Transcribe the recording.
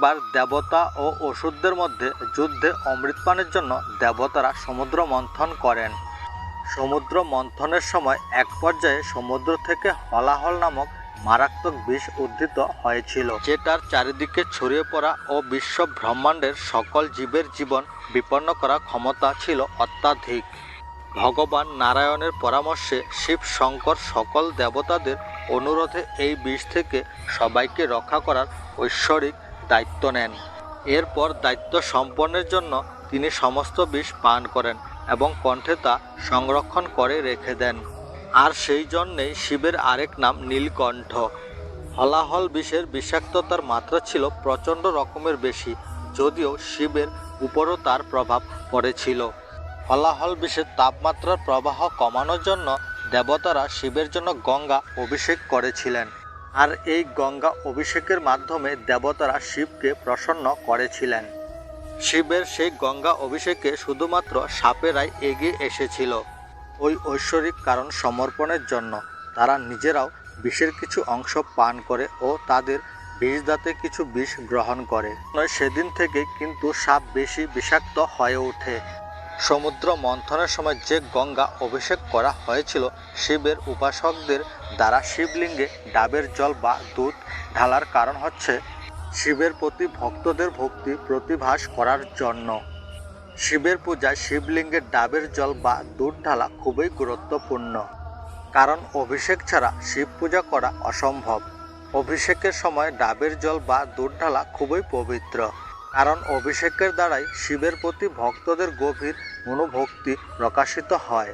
একবার দেবতা ও অসুরদের মধ্যে যুদ্ধে অমৃতপানের জন্য দেবতারা সমুদ্র মন্থন করেন। সমুদ্র মন্থনের সময় এক পর্যায়ে সমুদ্র থেকে হলাহল নামক মারাত্মক বিষ উদ্ধৃত হয়েছিল, যেটার চারিদিকে ছড়িয়ে পড়া ও বিশ্ব ব্রহ্মাণ্ডের সকল জীবের জীবন বিপন্ন করা ক্ষমতা ছিল অত্যাধিক। ভগবান নারায়ণের পরামর্শে শিব শঙ্কর সকল দেবতাদের অনুরোধে এই বিষ থেকে সবাইকে রক্ষা করার ঐশ্বরিক দায়িত্ব নেন। এরপর দায়িত্ব সম্পন্নের জন্য তিনি সমস্ত বিষ পান করেন এবং কণ্ঠে তা সংরক্ষণ করে রেখে দেন। আর সেই জন্যেই শিবের আরেক নাম নীলকণ্ঠ। হলাহল বিষের বিষাক্ততার মাত্রা ছিল প্রচণ্ড রকমের বেশি, যদিও শিবের উপরও তার প্রভাব পড়েছিল। হলাহল বিষের তাপমাত্রার প্রবাহ কমানোর জন্য দেবতারা শিবের জন্য গঙ্গা অভিষেক করেছিলেন। আর এই গঙ্গা অভিষেকের মাধ্যমে দেবতারা শিবকে প্রসন্ন করেছিলেন। শিবের সেই গঙ্গা অভিষেকে শুধুমাত্র সাপেরাই এগিয়ে এসেছিল। ওই ঐশ্বরিক কারণ সমর্পণের জন্য তারা নিজেরাও বিষের কিছু অংশ পান করে ও তাদের বিষ দাঁতে কিছু বিষ গ্রহণ করে। নয়, সেদিন থেকে কিন্তু সাপ বেশি বিষাক্ত হয়ে ওঠে। সমুদ্র মন্থনের সময় যে গঙ্গা অভিষেক করা হয়েছিল, শিবের উপাসকদের দ্বারা শিবলিঙ্গে ডাবের জল বা দুধ ঢালার কারণ হচ্ছে শিবের প্রতি ভক্তদের ভক্তি প্রতিভাস করার জন্য। শিবের পূজায় শিবলিঙ্গের ডাবের জল বা দুধ ঢালা খুবই গুরুত্বপূর্ণ। কারণ অভিষেক ছাড়া শিব পূজা করা অসম্ভব। অভিষেকের সময় ডাবের জল বা দুধ ঢালা খুবই পবিত্র। কারণ অভিষেকের দ্বারাই শিবের প্রতি ভক্তদের গভীর মনোভক্তি প্রকাশিত হয়।